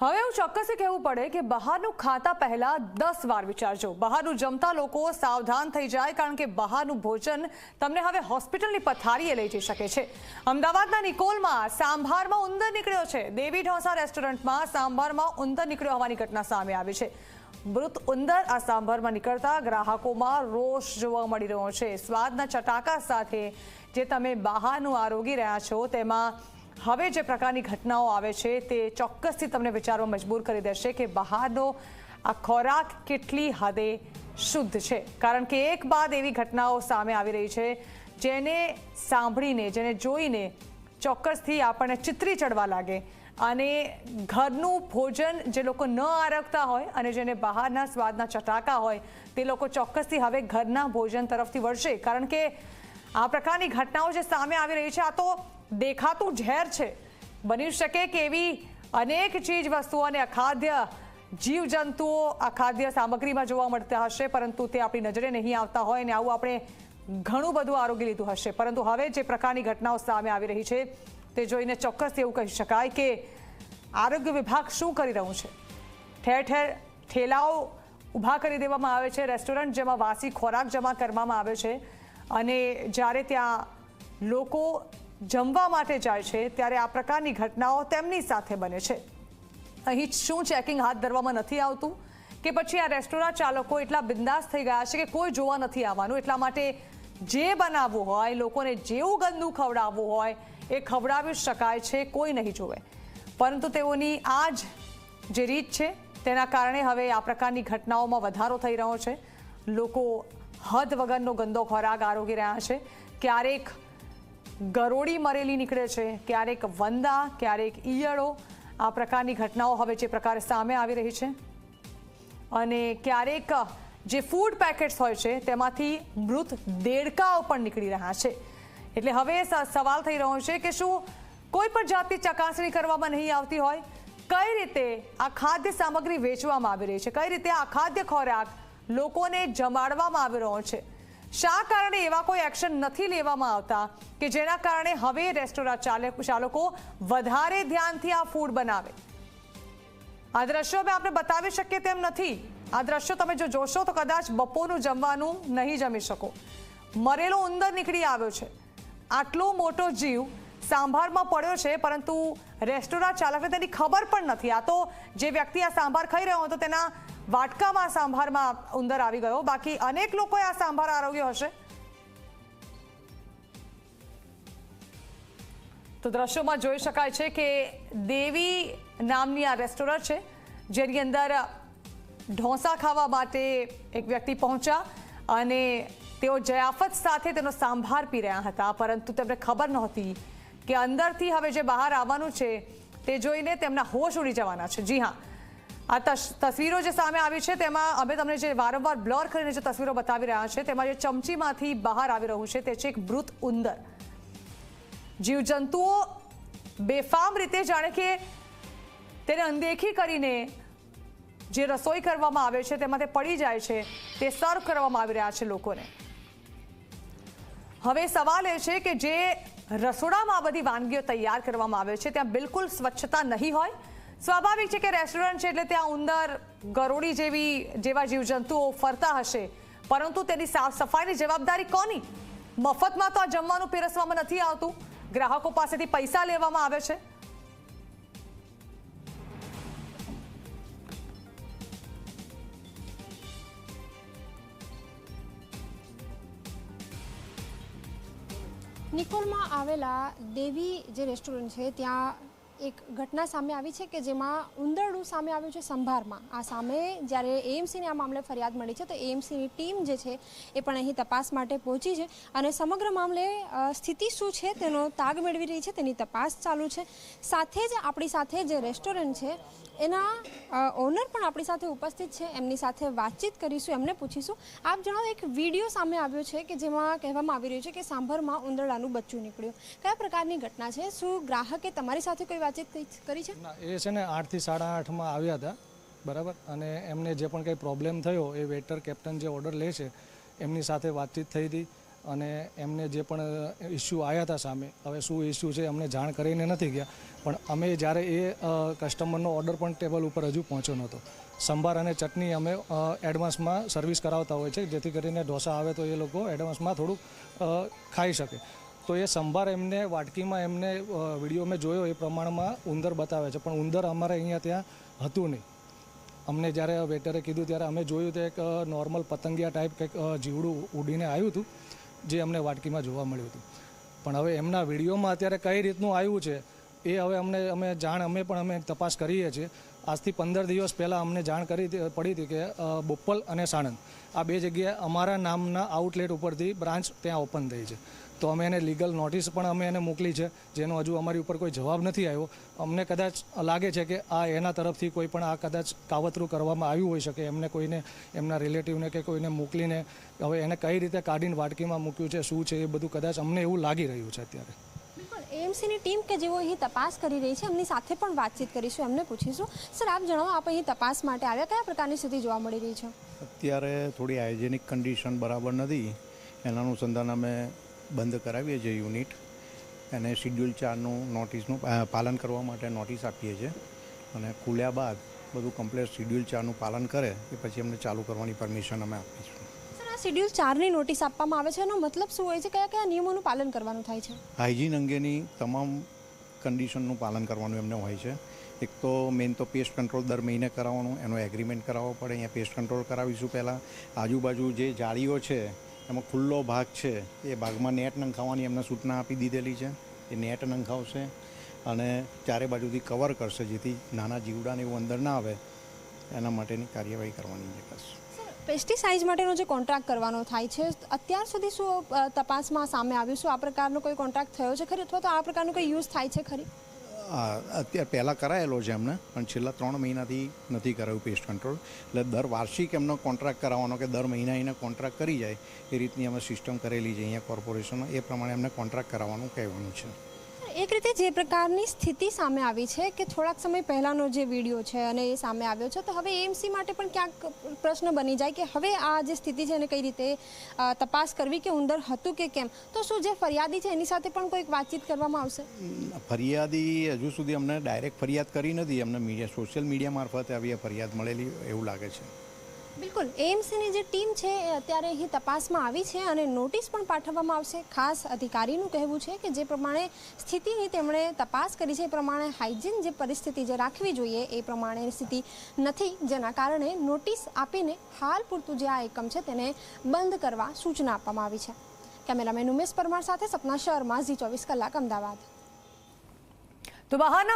હવે એવું ચોક્કસ કહેવું પડે કે બહારનું ખાતા પહેલા દસ વાર વિચારજો. બહારનું જમતા લોકો સાવધાન થઈ જાય કારણ કે બહારનું ભોજન તમને હવે હોસ્પિટલની પથારીએ લઈ જઈ શકે છે. અમદાવાદના નિકોલમાં સાંભારમાં ઉંદર નીકળ્યો છે. દેવી ઢોસા રેસ્ટોરન્ટમાં સાંભારમાં ઉંદર નીકળ્યો હોવાની ઘટના સામે આવી છે. મૃત ઉંદર આ સાંભારમાં નીકળતા ગ્રાહકોમાં રોષ જોવા મળી રહ્યો છે. સ્વાદના ચટાકા સાથે જે તમે બહારનું આરોગી રહ્યા છો તેમાં હવે જે પ્રકારની ઘટનાઓ આવે છે, તે ચોક્કસથી તમને વિચારવા મજબૂર કરી દેશે કે બહારનો આ ખોરાક કેટલી હદે શુદ્ધ છે. કારણ કે એક બાદ એવી ઘટનાઓ સામે આવી રહી છે, જેને સાંભળીને, જેને જોઈને ચોક્કસથી આપણને ચિત્રી ચડવા લાગે. અને ઘરનું ભોજન જે લોકો ન આરગતા હોય અને જેને બહારના સ્વાદના ચટાકા હોય, તે લોકો ચોક્કસથી હવે ઘરના ભોજન તરફથી વળશે. કારણ કે આ પ્રકારની ઘટનાઓ જે સામે આવી રહી છે, આ તો દેખાતું ઝેર છે. બની શકે કે એવી અનેક ચીજ વસ્તુઓ અને અખાદ્ય જીવજંતુઓ અખાદ્ય સામગ્રીમાં જોવા મળતા હશે, પરંતુ તે આપણી નજરે નહીં આવતા હોય અને આવું આપણે ઘણું બધું આરોગ્ય લીધું હશે. પરંતુ હવે જે પ્રકારની ઘટનાઓ સામે આવી રહી છે, તે જોઈને ચોક્કસ એવું કહી શકાય કે આરોગ્ય વિભાગ શું કરી રહ્યું છે? ઠેર ઠેર ઠેલાઓ ઊભા કરી દેવામાં આવે છે, રેસ્ટોરન્ટ જેમાં વાસી ખોરાક જમા કરવામાં આવે છે અને જ્યારે ત્યાં લોકો જમવા માટે જાય છે, ત્યારે આ પ્રકારની ઘટનાઓ તેમની સાથે બને છે. અહીં શું ચેકિંગ હાથ ધરવામાં નથી આવતું? કે પછી આ રેસ્ટોરાં ચાલકો એટલા બિંદાસ થઈ ગયા છે કે કોઈ જોવા નથી આવવાનું? એટલા માટે જે બનાવવું હોય, લોકોને જેવું ગંદુ ખવડાવવું હોય, એ ખવડાવી શકાય છે, કોઈ નહીં જોવે પરંતુ તેઓની આ જ જે રીત છે, તેના કારણે હવે આ પ્રકારની ઘટનાઓમાં વધારો થઈ રહ્યો છે. લોકો હદ વગરનો ગંદો ખોરાક આરોગી રહ્યા છે. ક્યારેક ગરોળી મરેલી નીકળે છે. ક્યારેક વંદા, ક્યારેક ઈયળો. આ પ્રકારની ઘટનાઓ હવે જે પ્રકારે સામે આવી રહી છે. અને ક્યારેક જે ફૂડ પેકેટ્સ હોય છે, તેમાંથી મૃત દેડકાઓ પણ નીકળી રહ્યા છે. એટલે હવે સવાલ થઈ રહ્યો છે કે શું કોઈ પણ જાતની ચકાસણી કરવામાં નહીં આવતી હોય? કઈ રીતે આ ખાદ્ય સામગ્રી વેચવામાં આવી રહી છે? કઈ રીતે આ ખાદ્ય ખોરાક લોકોને જમાડવામાં આવી રહ્યો છે? શા કારણે એવા કોઈ એક્શન નથી લેવામાં આવતા કે જેના કારણે હવે રેસ્ટોરાં ચાલક વધારે ધ્યાનથી આ ફૂડ બનાવે? આ દ્રશ્યો અમે આપણે બતાવી શકીએ તેમ નથી. આ દ્રશ્યો તમે જો જોશો તો કદાચ બપોરનું જમવાનું નહીં જમી શકો. મરેલો ઉંદર નીકળી આવ્યો છે. આટલો મોટો જીવ સાંભારમાં પડ્યો છે, પરંતુ રેસ્ટોરન્ટ ચાલકને તેની ખબર પણ નથી. આ તો જે વ્યક્તિ આ સાંભાર ખાઈ રહ્યો હતો, તેના વાટકામાં સાંભારમાં ઉંદર આવી ગયો. બાકી અનેક લોકોએ આ સાંભાર આરોગ્ય હશે. તો દ્રશ્યોમાં જોઈ શકાય છે કે દેવી નામની આ રેસ્ટોરન્ટ છે, જેની અંદર ઢોસા ખાવા માટે એક વ્યક્તિ પહોંચ્યા અને તેઓ જયાફત સાથે તેનો સાંભાર પી રહ્યા હતા, પરંતુ તેમને ખબર નહોતી કે અંદરથી હવે જે બહાર આવવાનું છે, તે જોઈને તેમના હોશ ઉડી જવાના છે. જી હા. આ તસ- તસવીરો જે સામે આવી છે, તેમાં અમે તમને જે વારંવાર બ્લર કરીને જે તસવીરો બતાવી રહ્યા છે, તેમાં જે ચમચીમાંથી બહાર આવી રહ્યું છે, તે છે એક મૃત ઉંદર. જીવજંતુઓ બેફામ રીતે જાણે કે તેને અનદેખી કરીને જે રસોઈ કરવામાં આવે છે, તેમાં તે પડી જાય છે, તે સર્વ કરવામાં આવી રહ્યા છે લોકોને. હવે સવાલ એ છે કે જે રસોડામાં બધી વાનગીઓ તૈયાર કરવામાં આવે છે. ત્યાં બિલકુલ સ્વચ્છતા નહીં હોય. સ્વાભાવિક છે કે રેસ્ટોરન્ટ છે એટલે ત્યાં ઉંદર, ગરોળી જેવી, જેવા જીવજંતુઓ ફરતા હશે. પરંતુ તેની સાફ સફાઈની જવાબદારી કોની? મફતમાં તો આ જમવાનું પીરસવામાં નથી આવતું. ગ્રાહકો પાસેથી પૈસા લેવામાં આવે છે. નિકોલમાં આવેલા દેવી જે રેસ્ટોરન્ટ છે ત્યાં એક ઘટના સામે આવી છે કે જેમાં ઉંદરડું સામે આવ્યું છે સંભારમાં. આ સામે જ્યારે એએમસીને આ મામલે ફરિયાદ મળી છે, તો એએમસીની ટીમ જે છે એ પણ અહીં તપાસ માટે પહોંચી છે અને સમગ્ર મામલે સ્થિતિ શું છે તેનો તાગ મેળવી રહી છે, તેની તપાસ ચાલુ છે. સાથે જ આપણી સાથે જે રેસ્ટોરન્ટ છે, એના ઓનર પણ આપણી સાથે ઉપસ્થિત છે. એમની સાથે વાતચીત કરીશું, એમને પૂછીશું. આપ જણાવો, એક વીડિયો સામે આવ્યો છે કે જેમાં કહેવામાં આવી રહ્યું છે કે સાંભરમાં ઉંદરડાનું બચ્ચું નીકળ્યું. કયા પ્રકારની ઘટના છે? શું ગ્રાહકે તમારી સાથે કોઈ વાતચીત કરી- કરી છે? એ છે ને આઠથી સાડા આઠમાં આવ્યા હતા, બરાબર? અને એમને જે પણ કંઈ પ્રોબ્લેમ થયો, એ વેટર કેપ્ટન જે ઓર્ડર લે છે, એમની સાથે વાતચીત થઈ હતી અને એમને જે પણ ઇસ્યુ આવ્યા હતા સામે, હવે શું ઇસ્યુ છે અમને જાણ કરીને નથી ગયા, પણ અમે જ્યારે એ કસ્ટમરનો ઓર્ડર પણ ટેબલ ઉપર હજુ પહોંચ્યો નહોતો. સંભાર અને ચટણી અમે એડવાન્સમાં સર્વિસ કરાવતા હોય છે, જેથી કરીને ઢોસા આવે તો એ લોકો એડવાન્સમાં થોડુંક ખાઈ શકે. તો એ સંભાર એમને વાટકીમાં એમને વીડિયો મેં જોયો એ પ્રમાણમાં ઉંદર બતાવે છે. પણ ઉંદર અમારે અહીંયા ત્યાં હતું નહીં. અમને જ્યારે વેટરે કીધું ત્યારે અમે જોયું તો એક નોર્મલ પતંગિયા ટાઈપ કંઈક જીવડું ઉડીને આવ્યું હતું, જે અમને વાટકીમાં જોવા મળ્યું હતું. પણ હવે એમના વિડીયોમાં અત્યારે કઈ રીતનું આવ્યું છે, એ હવે અમને, અમે જાણ, અમે પણ અમે તપાસ કરીએ છીએ. આજથી પંદર દિવસ પહેલાં અમને જાણ કરી પડી હતી કે બોપલ અને સાણંદ. આ બે જગ્યાએ અમારા નામના આઉટલેટ ઉપરથી બ્રાન્ચ ત્યાં ઓપન થઈ છે. તો અમે એને લીગલ નોટિસ પણ અમે એને મોકલી છે જેનો હજુ અમારી ઉપર કોઈ જવાબ નથી આવ્યો. અમને કદાચ લાગે છે કે આ એના તરફથી કોઈ પણ આ કદાચ કાવતરું કરવામાં આવ્યું હોઈ શકે એમને કોઈને એમના રિલેટિવને કે કોઈને મોકલીને હવે એને કઈ રીતે કાઢીને વાટકીમાં મૂક્યું છે શું છે એ બધું કદાચ અમને એવું લાગી રહ્યું છે અત્યારે. બિલકુલ. એએમસીની ટીમ કે જેઓ અહીં તપાસ કરી રહી છે એમની સાથે પણ વાતચીત કરીશું એમને પૂછીશું. સર આપ જણાવો આપ અહીં તપાસ માટે આવ્યા? કયા પ્રકારની સ્થિતિ જોવા મળી રહી છે? અત્યારે થોડી હાઇજેનિક કન્ડિશન બરાબર નથી. એના અનુસંધાન અમે બંધ કરાવીએ છીએ યુનિટ એને શિડ્યુલ ચારનું નોટિસનું પાલન કરવા માટે નોટિસ આપીએ છીએ. અને ખુલ્યા બાદ બધું કમ્પ્લેટ શિડ્યુલ ચારનું પાલન કરે એ પછી અમને ચાલુ કરવાની પરમિશન અમે આપીશું શિડ્યુલ આ શેડ્યુલ ચારની નોટિસ આપવામાં આવે છે? એનો મતલબ શું હોય છે? કયા કયા નિયમોનું પાલન કરવાનું થાય છે? હાઇજીન અંગેની તમામ કન્ડિશનનું પાલન કરવાનું એમને હોય છે. એક તો મેઇન તો પેસ્ટ કંટ્રોલ દર મહિને કરાવવાનું એનો એગ્રીમેન્ટ કરાવવો પડે. અહીંયા પેસ્ટ કંટ્રોલ કરાવીશું પહેલાં. આજુબાજુ જે જાળીઓ છે એમાં ખુલ્લો ભાગ છે. એ ભાગમાં નેટ નંખાવાની એમને સૂચના આપી દીધેલી છે. એ નેટ નંખાવશે અને ચારે બાજુથી કવર કરશે જેથી નાના જીવડાને એવું અંદર ના આવે. એના માટેની કાર્યવાહી કરવાની છે બસ. પેસ્ટિસાઇડ માટેનો જે કોન્ટ્રાક્ટ કરવાનો થાય છે, અત્યાર સુધી શું તપાસમાં સામે આવ્યું? શું આ પ્રકારનો કોઈ કોન્ટ્રાક્ટ થયો છે ખરી? અથવા તો આ પ્રકારનો કોઈ યુઝ થાય છે ખરી? અત્યારે પહેલાં કરાયેલો છે એમને, પણ છેલ્લા ત્રણ મહિનાથી નથી કરાયું પેસ્ટ કંટ્રોલ એટલે દર વાર્ષિક એમનો કોન્ટ્રાક્ટ કરાવવાનો કે દર મહિના એને કોન્ટ્રાક્ટ કરી જાય, એ રીતની અમે સિસ્ટમ કરેલી છે અહીંયા કોર્પોરેશનમાં એ પ્રમાણે એમને કોન્ટ્રાક્ટ કરાવવાનું કહેવાનું છે. એક રીતે જે પ્રકારની સ્થિતિ સામે આવી છે કે થોડાક સમય પહેલાંનો જે વીડિયો છે અને એ સામે આવ્યો છે, તો હવે એએમસી માટે પણ ક્યાંક પ્રશ્ન બની જાય કે હવે આ જે સ્થિતિ છે એને કઈ રીતે તપાસ કરવી કે ઉંદર હતું કે કેમ? તો શું જે ફરિયાદી છે એની સાથે પણ કોઈક વાતચીત કરવામાં આવશે? ફરિયાદી હજુ સુધી અમને ડાયરેક્ટ ફરિયાદ કરી નથી. અમને મીડિયા, સોશિયલ મીડિયા મારફતે આવી ફરિયાદ મળેલી એવું લાગે છે. બિલકુલ. એએમસીની જે ટીમ છે, એ અત્યારે અહીં તપાસમાં આવી છે અને નોટિસ પણ પાઠવવામાં આવશે. ખાસ અધિકારીનું કહેવું છે કે જે પ્રમાણે સ્થિતિની તેમણે તપાસ કરી છે, એ પ્રમાણે હાઇજીન જે પરિસ્થિતિ જે રાખવી જોઈએ, એ પ્રમાણે સ્થિતિ નથી. જેના કારણે નોટિસ આપીને હાલ પૂરતું જે આ એકમ છે, તેને બંધ કરવા સૂચના આપવામાં આવી છે. કેમેરામેન ઉમેશ પરમાર સાથે સપના શર્મા, ઝી ચોવીસ કલાક, અમદાવાદ. તો બહારના